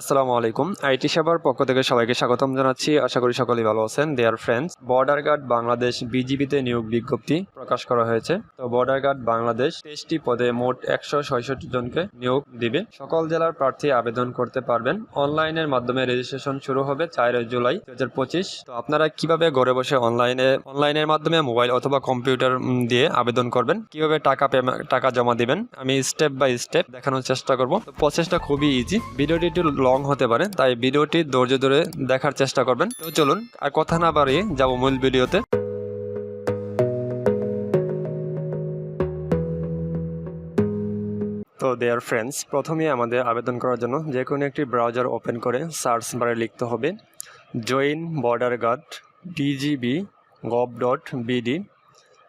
আসসালামু আলাইকুম। আইটি সেবার পক্ষ থেকে সবাইকে স্বাগতম জানাচ্ছি। আশা করি সকলেই ভালো আছেন। Dear friends border guard Bangladesh বিজিবিতে নিয়োগ বিজ্ঞপ্তি প্রকাশ করা হয়েছে। তো বর্ডার গার্ড বাংলাদেশ তেইশটি পদে মোট একশো জনকে নিয়োগ দিবে। সকল জেলার প্রার্থী আবেদন করতে পারবেন। অনলাইনের মাধ্যমে রেজিস্ট্রেশন শুরু হবে চার জুলাই দু হাজার পঁচিশ। তো আপনারা কীভাবে ঘরে বসে অনলাইনে, অনলাইনের মাধ্যমে মোবাইল অথবা কম্পিউটার দিয়ে আবেদন করবেন? কীভাবে টাকা টাকা জমা দিবেন? আমি স্টেপ বাই স্টেপ দেখানোর চেষ্টা করব। প্রসেসটা খুবই ইজি ভিডিওটি একটু লং হতে পারে, তাই ভিডিওটি ধৈর্য ধরে দেখার চেষ্টা করবেন। তো চলুন, আর কথা না বাড়িয়ে যাব মূল ভিডিওতে। তো দেয়ার ফ্রেন্ডস প্রথমেই আমাদের আবেদন করার জন্য যে কোনো একটি ব্রাউজার ওপেন করে সার্চ বারে লিখতে হবে join border guard DGB gov dot BD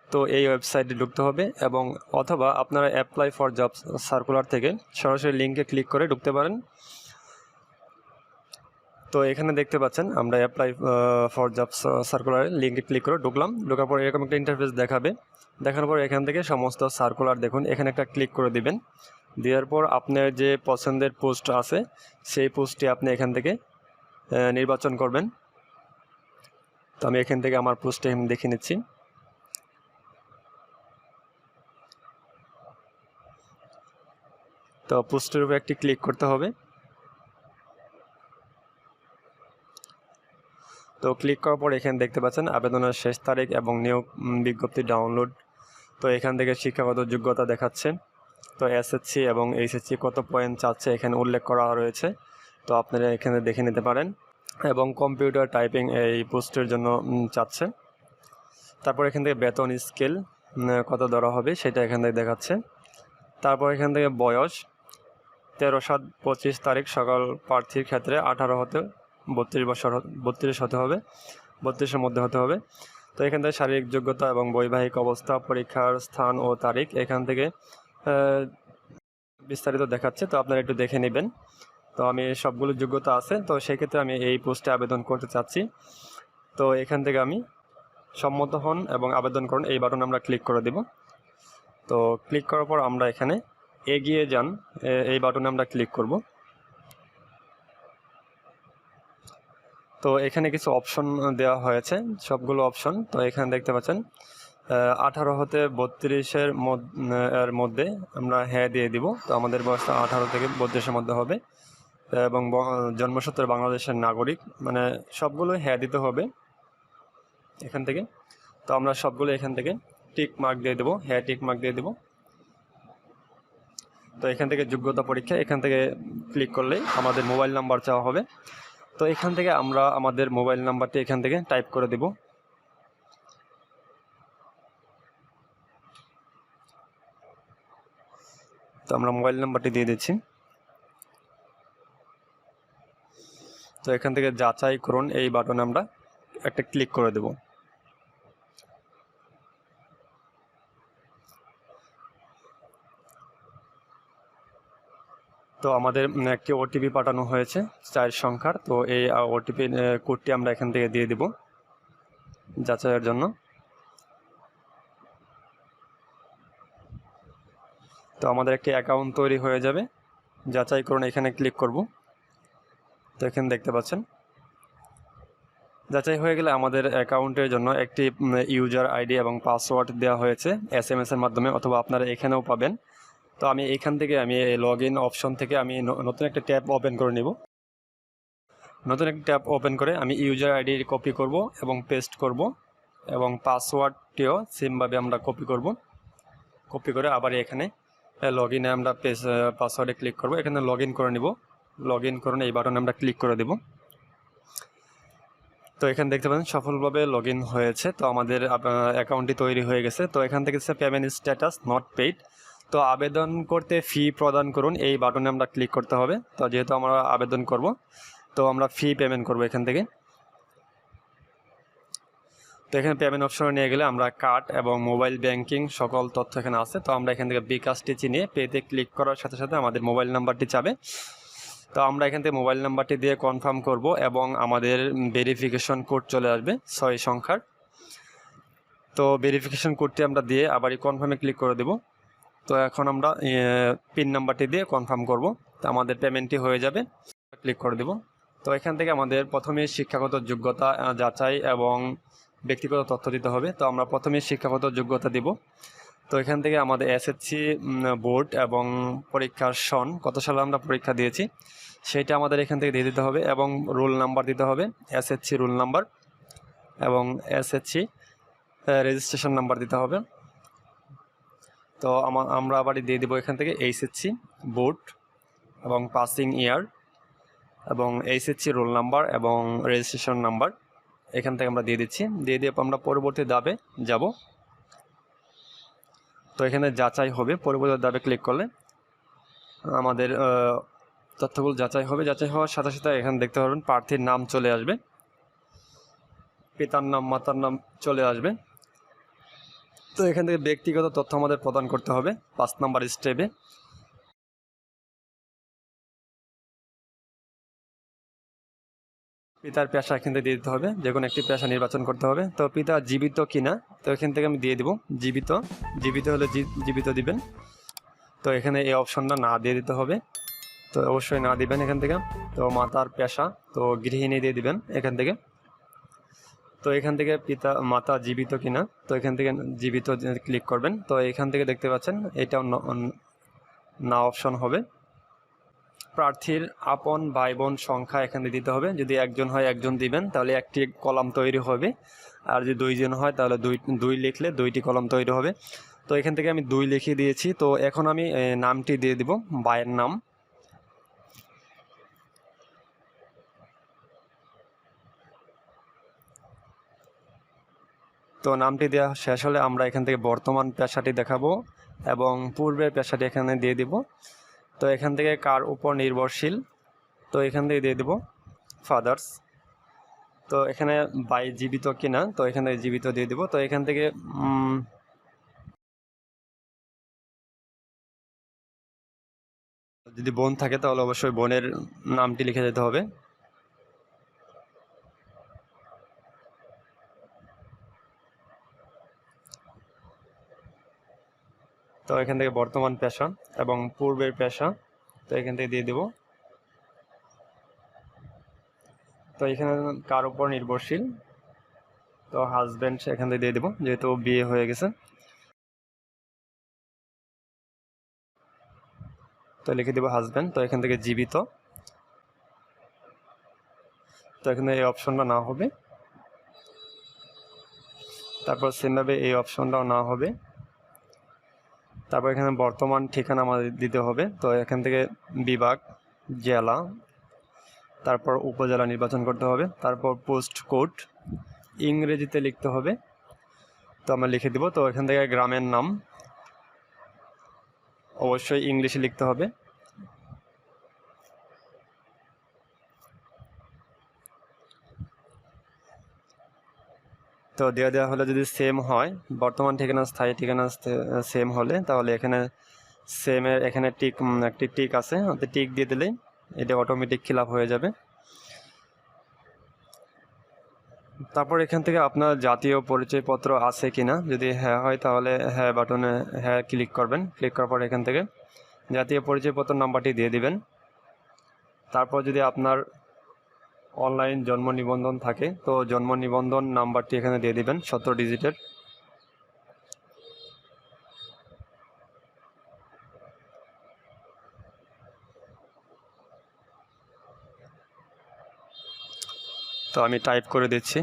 তো এই ওয়েবসাইটে ঢুকতে হবে এবং অথবা আপনারা অ্যাপ্লাই ফর জব সার্কুলার থেকে সরাসরি লিঙ্কে ক্লিক করে ঢুকতে পারেন। তো এখানে দেখতে পাচ্ছেন, আমরা অ্যাপ্লাই ফর জব সার্কুলারে লিঙ্কে ক্লিক করে ঢুকলাম। ঢোকার পর এরকম একটা ইন্টারফেস দেখাবে। দেখানোর পর এখান থেকে সমস্ত সার্কুলার দেখুন, এখানে একটা ক্লিক করে দিবেন। দেওয়ার পর আপনার যে পছন্দের পোস্ট আছে, সেই পোস্টটি আপনি এখান থেকে নির্বাচন করবেন। তো আমি এখান থেকে আমার পোস্টটি আমি দেখে নিচ্ছি। তো পোস্টের উপর একটি ক্লিক করতে হবে। তো ক্লিক করার পর এখানে দেখতে পাচ্ছেন আবেদনের শেষ তারিখ এবং নিয়োগ বিজ্ঞপ্তি ডাউনলোড তো এখান থেকে শিক্ষাগত যোগ্যতা দেখাচ্ছে। তো এসএসসি এবং এইচএসসি কত পয়েন্ট চাচ্ছে এখানে উল্লেখ করা রয়েছে। তো আপনারা এখানে দেখে নিতে পারেন। এবং কম্পিউটার টাইপিং এই পোস্টের জন্য চাচ্ছে। তারপর এখান থেকে বেতন স্কেল কত ধরা হবে সেটা এখান থেকে দেখাচ্ছে। তারপর এখান থেকে বয়স, তেরো সাত পঁচিশ তারিখ, সকাল প্রার্থীর ক্ষেত্রে আঠারো হতে বত্রিশ বছর বত্রিশ হতে হবে, বত্রিশের মধ্যে হতে হবে। তো এখান থেকে শারীরিক যোগ্যতা এবং বৈবাহিক অবস্থা, পরীক্ষার স্থান ও তারিখ এখান থেকে বিস্তারিত দেখাচ্ছে। তো আপনারা একটু দেখে নেবেন। তো আমি সবগুলো যোগ্যতা আছে। তো সেক্ষেত্রে আমি এই পোস্টে আবেদন করতে চাচ্ছি। তো এখান থেকে আমি সম্মত হন এবং আবেদন করুন। এই বাটনে আমরা ক্লিক করে দেব। তো ক্লিক করার পর আমরা এখানে এগিয়ে যান। এই বাটনে আমরা ক্লিক করব। তো এখানে কিছু অপশন দেওয়া হয়েছে, সবগুলো অপশন তো এখানে দেখতে পাচ্ছেন আঠারো হতে বত্রিশের এর মধ্যে আমরা হ্যাঁ দিয়ে দিব। তো আমাদের বয়সটা আঠারো থেকে বত্রিশের মধ্যে হবে। এবং জন্মসূত্রে বাংলাদেশের নাগরিক মানে সবগুলো হ্যাঁ দিতে হবে এখান থেকে। তো আমরা সবগুলো এখান থেকে টিক মার্ক দিয়ে দেবো হ্যাঁ টিক মার্ক দিয়ে দেবো। তো এখান থেকে যোগ্যতা পরীক্ষা, এখান থেকে ক্লিক করলেই আমাদের মোবাইল নাম্বার চাওয়া হবে। তো এখান থেকে আমরা আমাদের মোবাইল নাম্বারটি এখান থেকে টাইপ করে দেব। তো আমরা মোবাইল নাম্বারটি দিয়ে দিচ্ছি। তো এখান থেকে যাচাই করুন, এই বাটনে আমরা একটা ক্লিক করে দেব। তো আমাদের একটি ওটিপি পাঠানো হয়েছে, চার সংখ্যার। তো এই ওটিপি কোডটি আমরা এখান থেকে দিয়ে দিব যাচাইয়ের জন্য। তো আমাদের একটি অ্যাকাউন্ট তৈরি হয়ে যাবে। যাচাই করুন, এখানে ক্লিক করব। তো এখানে দেখতে পাচ্ছেন। যাচাই হয়ে গেলে আমাদের অ্যাকাউন্টের জন্য একটি ইউজার আইডি এবং পাসওয়ার্ড দেওয়া হয়েছে এস এম এর মাধ্যমে অথবা আপনারা এখানেও পাবেন। তো আমি এখান থেকে আমি লগ ইন অপশন থেকে আমি নতুন একটা ট্যাব ওপেন করে নেব। নতুন একটা ট্যাব ওপেন করে আমি ইউজার আইডি কপি করব এবং পেস্ট করব এবং পাসওয়ার্ডটিও সেমভাবে আমরা কপি করব। কপি করে আবার এখানে লগ ইনে আমরা পাসওয়ার্ডে ক্লিক করব। এখানে লগ ইন করে নিব। লগ ইন করুন, এই বাটনে আমরা ক্লিক করে দেব। তো এখানে দেখতে পাচ্ছেন সফলভাবে লগ হয়েছে। তো আমাদের অ্যাকাউন্টটি তৈরি হয়ে গেছে। তো এখান থেকে পেমেন্ট স্ট্যাটাস নট পেইড তো আবেদন করতে ফি প্রদান করুন, এই বাটনে আমরা ক্লিক করতে হবে। তো যেহেতু আমরা আবেদন করব, তো আমরা ফি পেমেন্ট করব এখান থেকে। তো এখানে পেমেন্ট অপশনে নিয়ে গেলে আমরা কার্ড এবং মোবাইল ব্যাংকিং সকল তথ্য এখানে আছে। তো আমরা এখান থেকে বিকাশটি চিনিয়ে পেতে ক্লিক করার সাথে সাথে আমাদের মোবাইল নাম্বারটি চাবে। তো আমরা এখান থেকে মোবাইল নাম্বারটি দিয়ে কনফার্ম করব এবং আমাদের ভেরিফিকেশন কোড চলে আসবে, ছয় সংখ্যার। তো ভেরিফিকেশন কোডটি আমরা দিয়ে আবারই কনফার্মে ক্লিক করে দেব। তো এখন আমরা পিন নাম্বারটি দিয়ে কনফার্ম করব। তো আমাদের পেমেন্টটি হয়ে যাবে। ক্লিক করে দেব। তো এখান থেকে আমাদের প্রথমে শিক্ষাগত যোগ্যতা যাচাই এবং ব্যক্তিগত তথ্য দিতে হবে। তো আমরা প্রথমে শিক্ষাগত যোগ্যতা দিব। তো এখান থেকে আমাদের এসএসসি বোর্ড এবং পরীক্ষার সন, কত সালে আমরা পরীক্ষা দিয়েছি, সেটা আমাদের এখান থেকে দিয়ে দিতে হবে এবং রোল নাম্বার দিতে হবে এসএসসি রোল নাম্বার এবং এসএসসি রেজিস্ট্রেশন নাম্বার দিতে হবে। তো আমা- আমরা আবার দিয়ে দেবো এখান থেকে এইচএসসি বোর্ড এবং পাসিং ইয়ার এবং এইচএসসি রোল নাম্বার এবং রেজিস্ট্রেশন নাম্বার এখান থেকে আমরা দিয়ে দিচ্ছি। দিয়ে দিয়ে আমরা পরবর্তী দাবে যাব। তো এখানে যাচাই হবে। পরবর্তী দাবে ক্লিক করলে আমাদের তথ্যগুলো যাচাই হবে। যাচাই হওয়ার সাথে সাথে এখানে দেখতে পারবেন প্রার্থীর নাম চলে আসবে। পিতার নাম, মাতার নাম চলে আসবে। তো এখান থেকে ব্যক্তিগত তথ্য আমাদের প্রদান করতে হবে পাঁচ নাম্বার স্টেপে। পিতার পেশা এখান থেকে দিয়ে দিতে হবে, যে কোনো একটি পেশা নির্বাচন করতে হবে। তো পিতা জীবিত কিনা, তো এখান থেকে আমি দিয়ে দিব জীবিত। জীবিত হলে জীবিত দিবেন। তো এখানে এই অপশনটা না দিয়ে দিতে হবে। তো অবশ্যই না দিবেন এখান থেকে। তো মাতার পেশা, তো গৃহিণী দিয়ে দিবেন এখান থেকে। তো এখান থেকে পিতা, মাতা জীবিত কিনা, তো এখান থেকে জীবিত ক্লিক করবেন। তো এখান থেকে দেখতে পাচ্ছেন, এটাও ন- অপশন হবে। প্রার্থীর আপন ভাই বোন সংখ্যা এখানে দিতে হবে। যদি একজন হয়, একজন দিবেন, তাহলে একটি কলাম তৈরি হবে। আর যদি দুইজন হয়, তাহলে দুই দুই লিখলে দুইটি কলাম তৈরি হবে। তো এখান থেকে আমি দুই লিখে দিয়েছি। তো এখন আমি নামটি দিয়ে দিব, ভাইয়ের নাম। তো নামটি দেওয়া শেষ হলে আমরা এখান থেকে বর্তমান পেশাটি দেখাবো এবং পূর্বের পেশাটি এখানে দিয়ে দিব। তো এখান থেকে কার উপর নির্ভরশীল? তো এখান থেকে দিয়ে দেব, ফাদার্স। তো এখানে বাই জীবিত কিনা? তো এখান থেকে জীবিত দিয়ে দিব। তো এখান থেকে যদি বোন থাকে তাহলে অবশ্যই বোনের নামটি লিখে যেতে হবে। তো এখান থেকে বর্তমান পেশা এবং পূর্বের পেশা তো এখান থেকে দিয়ে দেব। তো এখানে কার উপর নির্ভরশীল? তো হাজব্যান্ড এখান থেকে দিয়ে দেবো, যেহেতু বিয়ে হয়ে গেছে। তো লিখে দেবো হাজব্যান্ড তো এখান থেকে জীবিত। তো এখানে এই অপশনটা না হবে। তারপর সেমভাবে এই অপশনটাও না হবে। তারপর এখানে বর্তমান ঠিকানা আমাদের দিতে হবে। তো এখান থেকে বিভাগ, জেলা, তারপর উপজেলা নির্বাচন করতে হবে, তারপর পোস্ট কোড ইংরেজিতে লিখতে হবে। তো আমরা লিখে দিব। তো এখান থেকে গ্রামের নাম অবশ্যই ইংলিশে লিখতে হবে। তো দেওয়া দেওয়া হলে যদি সেম হয়, বর্তমান ঠিকানা, স্থায়ী ঠিকানা সেম হলে, তাহলে এখানে সেমের এখানে টিক একটি টিক আছে। টিক দিয়ে দিলেই এটা অটোমেটিক খিল আপ হয়ে যাবে। তারপর এখান থেকে আপনার জাতীয় পরিচয়পত্র আছে কিনা, যদি হ্যাঁ হয় তাহলে হ্যাঁ বাটনে হ্যাঁ ক্লিক করবেন। ক্লিক করার পর এখান থেকে জাতীয় পরিচয়পত্র নাম্বারটি দিয়ে দিবেন। তারপর যদি আপনার অনলাইন জন্ম নিবন্ধন থাকে, তো জন্ম নিবন্ধন নাম্বারটি এখানে দিয়ে দিবেন, সতেরো ডিজিটের তো আমি টাইপ করে দিচ্ছি।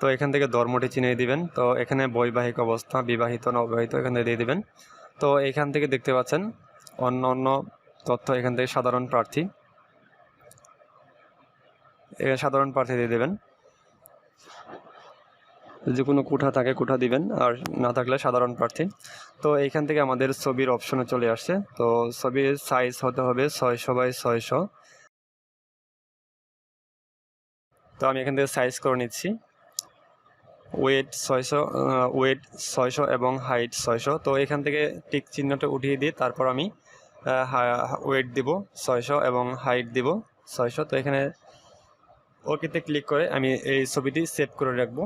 তো এখান থেকে ধর্মটি চিনিয়ে দিবেন, তো এখানে বৈবাহিক অবস্থা, বিবাহিত না অবিবাহিত এখানে দিয়ে দিবেন। তো এখান থেকে দেখতে পাচ্ছেন অন্য অন্য তথ্য এখান থেকে সাধারণ প্রার্থী। সাধারণ প্রার্থী দিয়ে দেবেন। যে কোনো কোঠা থাকে, কোঠা দিবেন, আর না থাকলে সাধারণ প্রার্থী। তো এইখান থেকে আমাদের ছবির অপশনে চলে আসছে। তো ছবির সাইজ হতে হবে ছয়শো বাই ছয়শো। তো আমি এখান থেকে সাইজ করে নিচ্ছি। ওয়েট ছয়শো ওয়েট ছয়শো এবং হাইট ছয়শো। তো এখান থেকে টিক চিহ্নটা উঠিয়ে দিয়ে তারপর আমি ওয়েট দিব ছয়শো এবং হাইট দিব ছয়শো। তো এখানে ওকেতে ক্লিক করে আমি এই ছবিটি সেভ করে রাখব।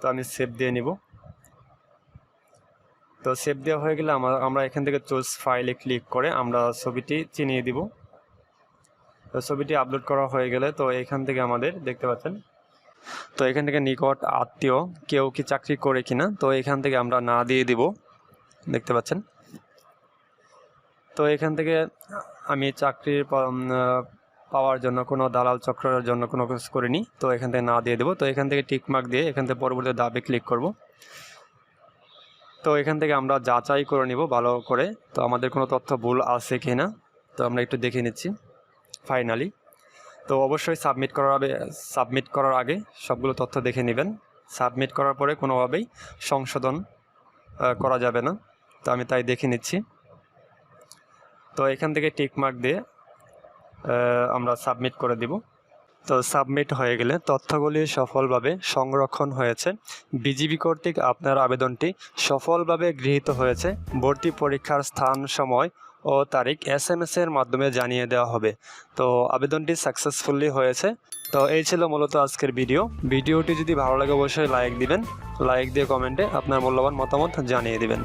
তো আমি সেভ দিয়ে নিব। তো সেভ দেওয়া হয়ে গেলে আমরা আমরা এখান থেকে চুজ ফাইলে ক্লিক করে আমরা ছবিটি চিনিয়ে দিব। তো ছবিটি আপলোড করা হয়ে গেলে তো এখান থেকে আমাদের দেখতে পাচ্ছেন। তো এখান থেকে নিকট আত্মীয় কেউ কি চাকরি করে কিনা, তো এখান থেকে আমরা না দিয়ে দিব। দেখতে পাচ্ছেন? তো এখান থেকে আমি চাকরির পাওয়ার জন্য কোনো দালাল চক্রের জন্য কোনো কিছু করিনি। তো এখান থেকে না দিয়ে দেবো। তো এখান থেকে টিকমার্ক দিয়ে এখান থেকে পরবর্তী দাবে ক্লিক করব। তো এখান থেকে আমরা যাচাই করে নিব ভালো করে। তো আমাদের কোনো তথ্য ভুল আছে কি না, তো আমরা একটু দেখে নিচ্ছি ফাইনালি তো অবশ্যই সাবমিট করার আগে সাবমিট করার আগে সবগুলো তথ্য দেখে নেবেন। সাবমিট করার পরে কোনোভাবেই সংশোধন করা যাবে না। তো আমি তাই দেখে নিচ্ছি। তো এখান থেকে টিক মার্ক দিয়ে আমরা সাবমিট করে দিব। তো সাবমিট হয়ে গেলে তথ্যগুলি সফলভাবে সংরক্ষণ হয়েছে। বিজিবি কর্তৃক আপনার আবেদনটি সফলভাবে গৃহীত হয়েছে। ভর্তি পরীক্ষার স্থান, সময় ও তারিখ এস এম এর মাধ্যমে জানিয়ে দেওয়া হবে। তো আবেদনটি সাকসেসফুলি হয়েছে। তো এই ছিল মূলত আজকের ভিডিও ভিডিওটি যদি ভালো লাগে অবশ্যই লাইক দিবেন। লাইক দিয়ে কমেন্টে আপনার মূল্যবান মতামত জানিয়ে দিবেন।